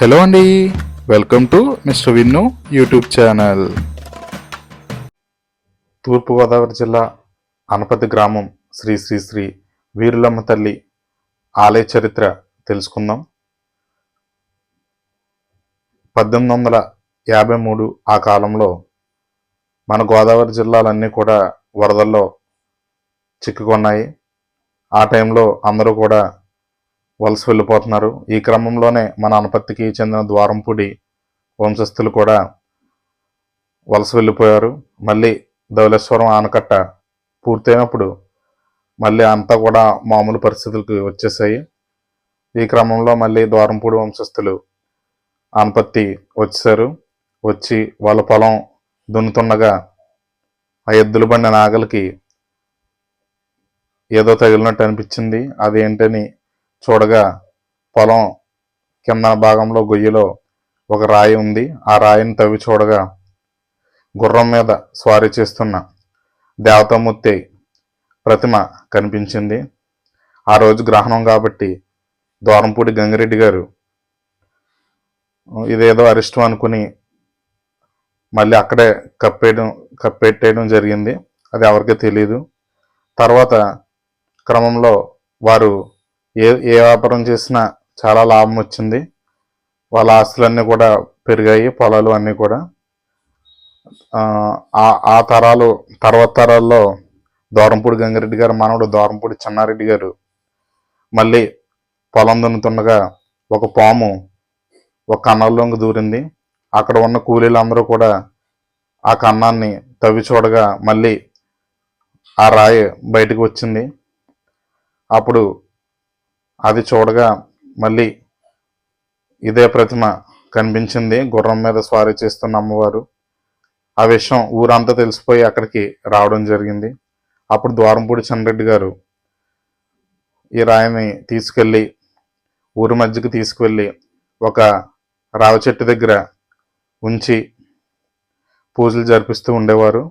Hello అండి. Welcome to mister Vinnu YouTube channel. Thurpugodavari జిల్లా అనపతి గ్రామం శ్రీ శ్రీ శ్రీ వీరులమ్మ తల్లి ఆలయ చరిత్ర తెలుసుకుందాం. పద్దెనిమిది వందల యాభై మూడు ఆ కాలంలో మన గోదావరి జిల్లాలన్నీ కూడా వరదల్లో చిక్కుకున్నాయి. ఆ టైంలో అందరూ కూడా వలస వెళ్ళిపోతున్నారు. ఈ క్రమంలోనే మన అనపత్తికి చెందిన ద్వారంపూడి వంశస్థులు కూడా వలస వెళ్ళిపోయారు. మళ్ళీ ధవళేశ్వరం ఆనకట్ట పూర్తయినప్పుడు మళ్ళీ అంతా కూడా మామూలు పరిస్థితులకు వచ్చేసాయి. ఈ క్రమంలో మళ్ళీ ద్వారంపూడి వంశస్థులు ఆనపత్తి వచ్చారు వచ్చి వాళ్ళ పొలం దున్నుతుండగా ఆ ఎద్దులు బండి నాగలికి ఏదో తగిలినట్టు అనిపించింది. అదేంటని చూడగా పొలం కింద భాగంలో గొయ్యిలో ఒక రాయి ఉంది. ఆ రాయిని తవ్వి చూడగా గుర్రం మీద స్వారీ చేస్తున్న దేవతామూర్తి ప్రతిమ కనిపించింది. ఆ రోజు గ్రహణం కాబట్టి దూరంపూడి గంగిరెడ్డి గారు ఇదేదో అరిష్టం అనుకుని మళ్ళీ అక్కడే కప్పేయడం కప్పెట్టేయడం జరిగింది. అది ఎవరికీ తెలియదు తర్వాత క్రమంలో వారు ఏ ఏ వ్యాపారం చేసినా చాలా లాభం వచ్చింది. వాళ్ళ ఆస్తులన్నీ కూడా పెరిగాయి పొలాలు అన్నీ కూడా. ఆ ఆ తరాలు తర్వాత తరాల్లో దూరంపూడి గంగారెడ్డి గారు మనవడు దూరంపూడి చెన్నారెడ్డి గారు మళ్ళీ పొలం దున్నుతుండగా ఒక పాము ఒక కన్నంలోకి దూరింది. అక్కడ ఉన్న కూలీలందరూ కూడా ఆ కన్నాన్ని తవ్వి చూడగా మళ్ళీ ఆ రాయి బయటకు వచ్చింది. అప్పుడు అది చూడగా మళ్ళీ ఇదే ప్రతిమ కనిపించింది. గుర్రం మీద స్వారీ చేస్తున్న అమ్మవారు. ఆ విషయం ఊరంతా తెలిసిపోయి అక్కడికి రావడం జరిగింది. అప్పుడు ద్వారంపూడి చంద్రెడ్డి గారు ఈ రాయిని తీసుకెళ్ళి ఊరి మధ్యకి తీసుకువెళ్ళి ఒక రావి చెట్టు దగ్గర ఉంచి పూజలు జరిపిస్తూ ఉండేవారు.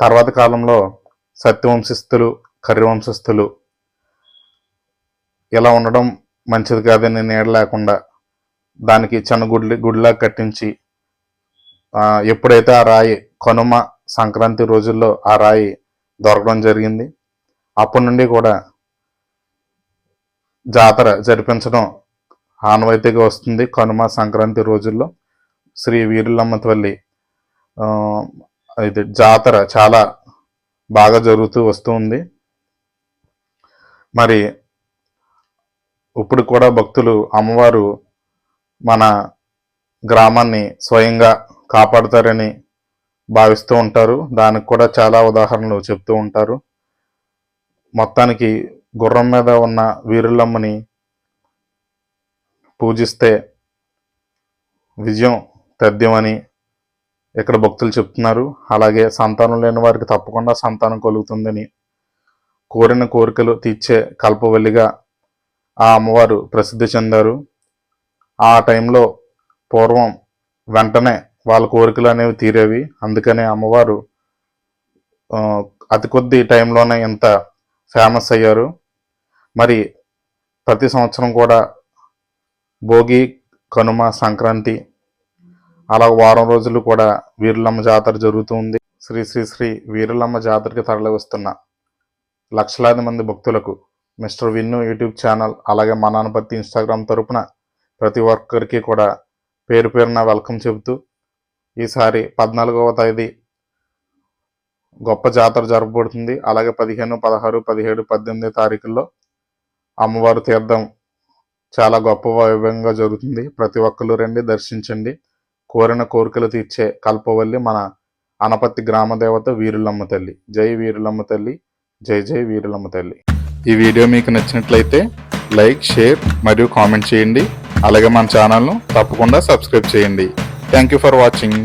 తర్వాత కాలంలో సత్యవంశస్థులు కర్యవంశస్థులు ఇలా ఉండడం మంచిది కాదని నీడ లేకుండా దానికి చిన్న గుడ్లు గుడిలా కట్టించి ఎప్పుడైతే ఆ రాయి కనుమ సంక్రాంతి రోజుల్లో ఆ రాయి దొరకడం జరిగింది అప్పటి నుండి కూడా జాతర జరిపించడం ఆనవాయితీగా వస్తుంది కనుమ సంక్రాంతి రోజుల్లో. శ్రీ వీరులమ్మ తల్లి ఇది జాతర చాలా బాగా జరుగుతూ వస్తూ ఉంది. మరి ఇప్పుడు కూడా భక్తులు అమ్మవారు మన గ్రామాన్ని స్వయంగా కాపాడుతారని భావిస్తూ ఉంటారు. దానికి కూడా చాలా ఉదాహరణలు చెప్తూ ఉంటారు. మొత్తానికి గుర్రం మీద ఉన్న వీరులమ్మని పూజిస్తే విజయం తథ్యమని ఇక్కడ భక్తులు చెప్తున్నారు. అలాగే సంతానం లేని వారికి తప్పకుండా సంతానం కలుగుతుందని కోరిన కోరికలు తీర్చే కల్పవల్లిగా ఆ అమ్మవారు ప్రసిద్ధి చెందారు. ఆ టైంలో పూర్వం వెంటనే వాళ్ళ కోరికలు అనేవి తీరేవి. అందుకనే అమ్మవారు అతి కొద్ది టైంలోనే ఇంత ఫేమస్ అయ్యారు. మరి ప్రతి సంవత్సరం కూడా భోగి కనుమ సంక్రాంతి అలా వారం రోజులు కూడా వీరులమ్మ జాతర జరుగుతూ ఉంది. శ్రీ శ్రీ శ్రీ వీరులమ్మ జాతరకి తరలి వస్తున్న లక్షలాది మంది భక్తులకు మిస్టర్ విన్ను యూట్యూబ్ ఛానల్ అలాగే మా నాన్నపతి ఇన్స్టాగ్రామ్ తరపున ప్రతి ఒక్కరికి కూడా పేరు పేరున వెల్కమ్ చెబుతూ ఈసారి పద్నాలుగవ తేదీ గొప్ప జాతర జరపబడుతుంది. అలాగే పదిహేను పదహారు పదిహేడు పద్దెనిమిది తారీఖుల్లో అమ్మవారు తీర్థం చాలా గొప్ప వైభవంగా జరుగుతుంది. ప్రతి ఒక్కరు రండి దర్శించండి. కోరిన కోరికలు తీర్చే కల్పవల్లి మన అనపత్తి గ్రామదేవత వీరులమ్మ తల్లి. జై వీరులమ్మ తల్లి జై జై వీరులమ్మ తల్లి. ఈ వీడియో మీకు నచ్చినట్లయితే లైక్ షేర్ మరియు కామెంట్ చేయండి. అలాగే మన ఛానల్ను తప్పకుండా సబ్స్క్రైబ్ చేయండి. Thank you for watching